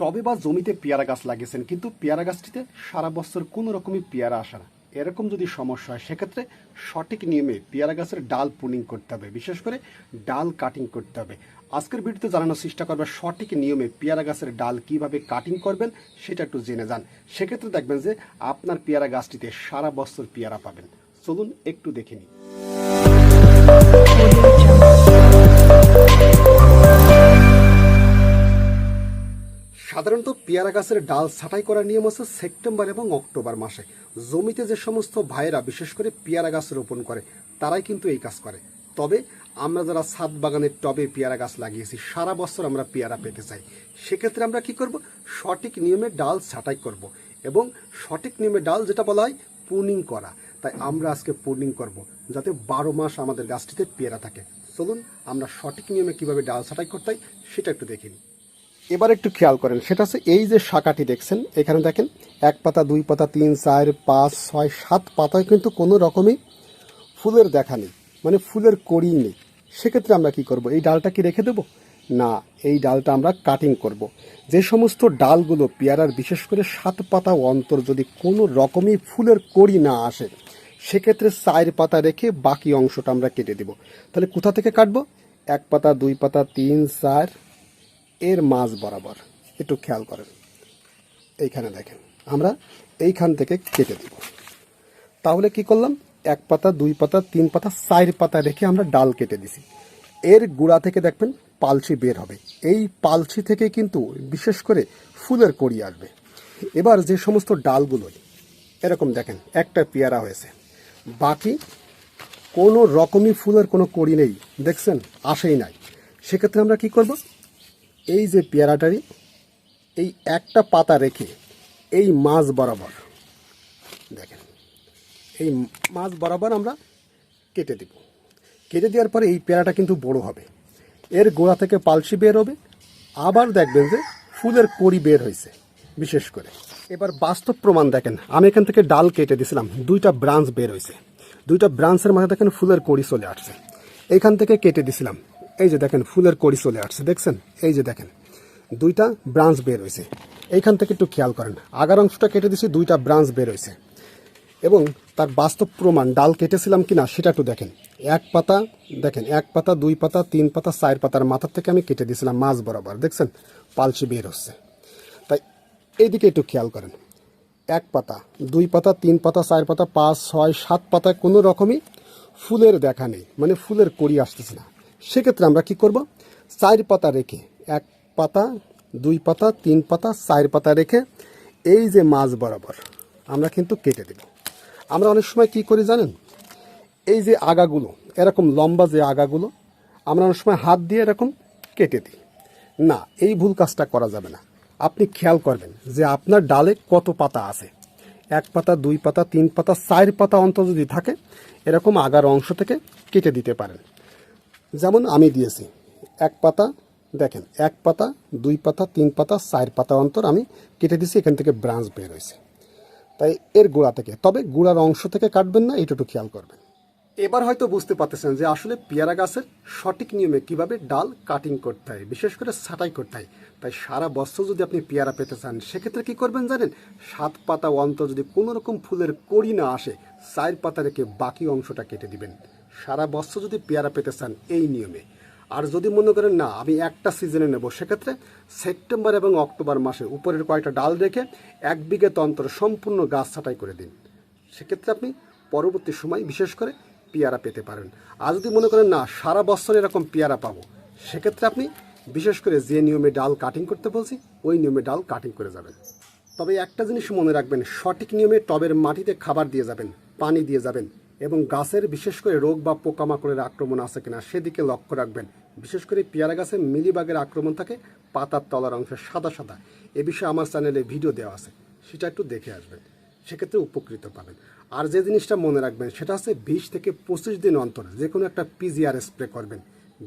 টবে বা জমিতে পেয়ারা গাছ লাগিয়েছেন, কিন্তু পেয়ারা গাছটিতে সারা বছর কোনো রকমই পেয়ারা আসে না। এরকম যদি সমস্যা হয়, সেক্ষেত্রে সঠিক নিয়মে পেয়ারা গাছের ডাল পুনিং করতে হবে, বিশেষ করে ডাল কাটিং করতে হবে। আজকের ভিডিওতে জানানোর চেষ্টা করবে সঠিক নিয়মে পেয়ারা গাছের ডাল কীভাবে কাটিং করবেন, সেটা একটু জেনে যান। সেক্ষেত্রে দেখবেন যে আপনার পেয়ারা গাছটিতে সারা বছর পেয়ারা পাবেন। চলুন একটু দেখে নিই। সাধারণত পেয়ারা গাছের ডাল ছাঁটাই করার নিয়ম আছে সেপ্টেম্বর এবং অক্টোবর মাসে। জমিতে যে সমস্ত ভাইয়েরা, বিশেষ করে পেয়ারা গাছ রোপণ করে, তারাই কিন্তু এই কাজ করে। তবে আমরা যারা ছাদ বাগানের টবে পেয়ারা গাছ লাগিয়েছি, সারা বছর আমরা পেয়ারা পেতে চাই। সেক্ষেত্রে আমরা কি করব? সঠিক নিয়মে ডাল ছাঁটাই করব এবং সঠিক নিয়মে ডাল যেটা বলা হয় পুনিং করা। তাই আমরা আজকে পুনিং করব যাতে বারো মাস আমাদের গাছটিতে পেয়ারা থাকে। চলুন আমরা সঠিক নিয়মে কীভাবে ডাল ছাঁটাই করতে হয় সেটা একটু দেখে নিই। এবার একটু খেয়াল করেন, সেটা হচ্ছে এই যে শাখাটি দেখছেন, এখানে দেখেন এক পাতা, দুই পাতা, তিন, চার, পাঁচ, ছয়, সাত পাতায় কিন্তু কোনো রকমই ফুলের দেখা নেই মানে ফুলের কড়ি নেই। সেক্ষেত্রে আমরা কি করব? এই ডালটা কি রেখে দেব? না, এই ডালটা আমরা কাটিং করব। যে সমস্ত ডালগুলো পেয়ারার বিশেষ করে সাত পাতা অন্তর যদি কোনো রকমই ফুলের কড়ি না আসে, সেক্ষেত্রে চার পাতা রেখে বাকি অংশটা আমরা কেটে দেব। তাহলে কোথা থেকে কাটবো? এক পাতা, দুই পাতা, তিন, চার এর মাঝ বরাবর একটু খেয়াল করেন। এইখানে দেখেন, আমরা এইখান থেকে কেটে দেব। তাহলে কি করলাম? এক পাতা, দুই পাতা, তিন পাতা, চার পাতা রেখে আমরা ডাল কেটে দিছি। এর গোড়া থেকে দেখবেন পালছি বের হবে। এই পালছি থেকে কিন্তু বিশেষ করে ফুলের কড়ি আসবে। এবার যে সমস্ত ডালগুলো, এরকম দেখেন, একটা পেয়ারা হয়েছে। বাকি কোনো রকমই ফুলের কোনো কড়ি নেই, দেখছেন? আসেই নাই। সেক্ষেত্রে আমরা কি করব? এই যে পেয়ারাটারই এই একটা পাতা রেখে এই মাছ বরাবর, দেখেন, এই মাছ বরাবর আমরা কেটে দেব। কেটে দেওয়ার পরে এই পেয়ারাটা কিন্তু বড় হবে। এর গোড়া থেকে পালসি বের হবে। আবার দেখবেন যে ফুলের কড়ি বের হয়েছে, বিশেষ করে। এবার বাস্তব প্রমাণ দেখেন, আমি এখান থেকে ডাল কেটে দিয়েছিলাম, দুইটা ব্রাঞ্চ বের হয়েছে। দুইটা ব্রাঞ্চের মাঝে দেখেন ফুলের কড়ি চলে আসছে। এখান থেকে কেটে দিছিলাম এই যে দেখেন, ফুলের কড়ি চলে আসছে, দেখছেন? এই যে দেখেন, দুইটা ব্রাঞ্চ বের হয়েছে। এইখান থেকে একটু খেয়াল করেন, আগার অংশটা কেটে দিছি দুইটা ব্রাঞ্চ বের হয়েছে। এবং তার বাস্তব প্রমাণ, ডাল কেটেছিলাম কিনা সেটা একটু দেখেন। এক পাতা, দেখেন, এক পাতা, দুই পাতা, তিন পাতা, চার পাতার মাথার থেকে আমি কেটে দিয়েছিলাম মাছ বরাবর, দেখছেন? পালসি বের হচ্ছে। তাই এইদিকে একটু খেয়াল করেন, এক পাতা, দুই পাতা, তিন পাতা, চার পাতা, পাঁচ, ছয়, সাত পাতায় কোনো রকমই ফুলের দেখা নেই মানে ফুলের কড়ি আসতেছে না। সেক্ষেত্রে আমরা কি করব? চার পাতা রেখে, এক পাতা, দুই পাতা, তিন পাতা, চার পাতা রেখে এই যে মাছ বরাবর, আমরা কিন্তু কেটে দেব। আমরা অনেক সময় কি করি জানেন? এই যে আগাগুলো, এরকম লম্বা যে আগাগুলো, আমরা অনেক সময় হাত দিয়ে এরকম কেটে দিই। না, এই ভুল কাজটা করা যাবে না। আপনি খেয়াল করবেন যে আপনার ডালে কত পাতা আছে। এক পাতা, দুই পাতা, তিন পাতা, চার পাতা অন্তর যদি থাকে, এরকম আগার অংশ থেকে কেটে দিতে পারেন। যেমন আমি দিয়েছি, এক পাতা, দেখেন, এক পাতা, দুই পাতা, তিন পাতা, চার পাতা অন্তর আমি কেটে দিয়েছি, এখান থেকে ব্রাঞ্চ বের হয়েছে। তাই এর গোড়া থেকে, তবে গোড়ার অংশ থেকে কাটবেন না এটা একটু খেয়াল করবেন। এবার হয়তো বুঝতে পারতেছেন যে আসলে পেয়ারা গাছের সঠিক নিয়মে কীভাবে ডাল কাটিং করতে হয়, বিশেষ করে ছাঁটাই করতে হয়। তাই সারা বছর যদি আপনি পেয়ারা পেতে চান, সেক্ষেত্রে কি করবেন জানেন? সাত পাতা অন্তর যদি কোনো রকম ফুলের কড়ি না আসে, চার পাতা রেখে বাকি অংশটা কেটে দিবেন। সারা বছর যদি পেয়ারা পেতে চান এই নিয়মে। আর যদি মনে করেন, না, আমি একটা সিজনে নেব, সেক্ষেত্রে সেপ্টেম্বর এবং অক্টোবর মাসে উপরের কয়েকটা ডাল রেখে এক বিঘে তন্তর সম্পূর্ণ গাছ ছাঁটাই করে দিন। সেক্ষেত্রে আপনি পরবর্তী সময় বিশেষ করে পেয়ারা পেতে পারেন। আর যদি মনে করেন, না, সারা বছর এরকম পেয়ারা পাবো, সেক্ষেত্রে আপনি বিশেষ করে যে নিয়মে ডাল কাটিং করতে বলছি, ওই নিয়মে ডাল কাটিং করে যাবেন। তবে একটা জিনিস মনে রাখবেন, সঠিক নিয়মে টবের মাটিতে খাবার দিয়ে যাবেন, পানি দিয়ে যাবেন এবং গাছের বিশেষ করে রোগ বা পোকামাকড়ের আক্রমণ আছে কিনা সেদিকে লক্ষ্য রাখবেন। বিশেষ করে পেয়ারা গাছে মিলিবাগের আক্রমণ থাকে, পাতার তলার অংশে সাদা সাদা। এ বিষয়ে আমার চ্যানেলে ভিডিও দেওয়া আছে, সেটা একটু দেখে আসবেন, সেক্ষেত্রে উপকৃত পাবেন। আর যে জিনিসটা মনে রাখবেন, সেটা হচ্ছে বিশ থেকে পঁচিশ দিন অন্তর, যে কোনো একটা পিজিআর স্প্রে করবেন।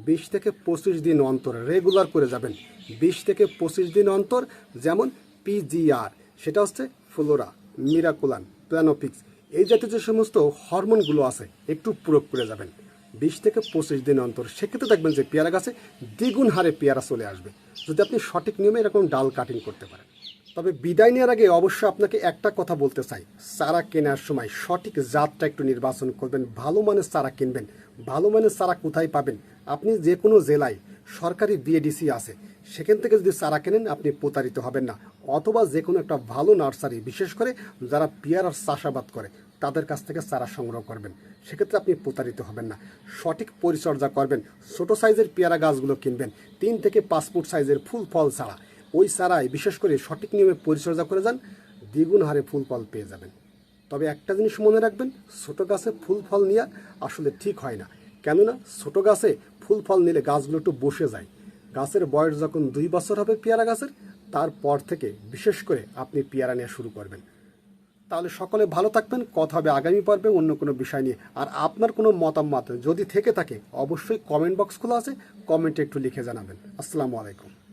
বিশ থেকে পঁচিশ দিন অন্তর রেগুলার করে যাবেন। বিশ থেকে পঁচিশ দিন অন্তর যেমন পিজিআর সেটা হচ্ছে ফ্লোরা মিরাকুলান প্ল্যানোপিক্স এই জাতীয় যে সমস্ত হরমোনগুলো আছে, একটু প্রয়োগ করে যাবেন। বিশ থেকে পঁচিশ দিন অন্তর। সেক্ষেত্রে দেখবেন যে পেয়ারা গাছে দ্বিগুণ হারে পেয়ারা চলে আসবে। যদি আপনি সঠিক নিয়মে এরকম ডাল কাটিং করতে পারেন। তবে বিদায় নেওয়ার আগে অবশ্যই আপনাকে একটা কথা বলতে চাই। চারা কেনার সময় সঠিক জাতটা একটু নির্বাচন করবেন। ভালো মানের চারা কিনবেন। ভালো মানের চারা কোথায় পাবেন? আপনি যে কোনো জেলায় সরকারি বিএডিসি আছে। সেখান থেকে যদি চারা কেনেন, আপনি প্রতারিত হবেন না। অথবা যে কোনো একটা ভালো নার্সারি, বিশেষ করে যারা পেয়ারার চাষাবাদ করে, তাদের কাছ থেকে চারা সংগ্রহ করবেন। সেক্ষেত্রে আপনি প্রতারিত হবেন না। সঠিক পরিচর্যা করবেন। ছোট সাইজের পেয়ারা গাছগুলো কিনবেন। তিন থেকে পাঁচ ফুট সাইজের ফুল ফল ছাড়া ওই চারায় বিশেষ করে সঠিক নিয়মে পরিচর্যা করে যান, দ্বিগুণ হারে ফুল ফল পেয়ে যাবেন। তবে একটা জিনিস মনে রাখবেন, ছোট গাছে ফুল ফল নেওয়া আসলে ঠিক হয় না। কেননা ছোট গাছে ফুল ফল নিলে গাছগুলো একটু বসে যায়। গাছের বয়স যখন দুই বছর হবে পেয়ারা গাছের, তারপর থেকে বিশেষ করে আপনি পেয়ারা নেওয়া শুরু করবেন। তাহলে সকলে ভালো থাকবেন, কথা হবে আগামী পর্বে অন্য কোনো বিষয় নিয়ে। আর আপনার কোনো মতামত যদি থেকে থাকে, অবশ্যই কমেন্ট বক্স খোলা আছে কমেন্টে একটু লিখে জানাবেন। আসসালামু আলাইকুম।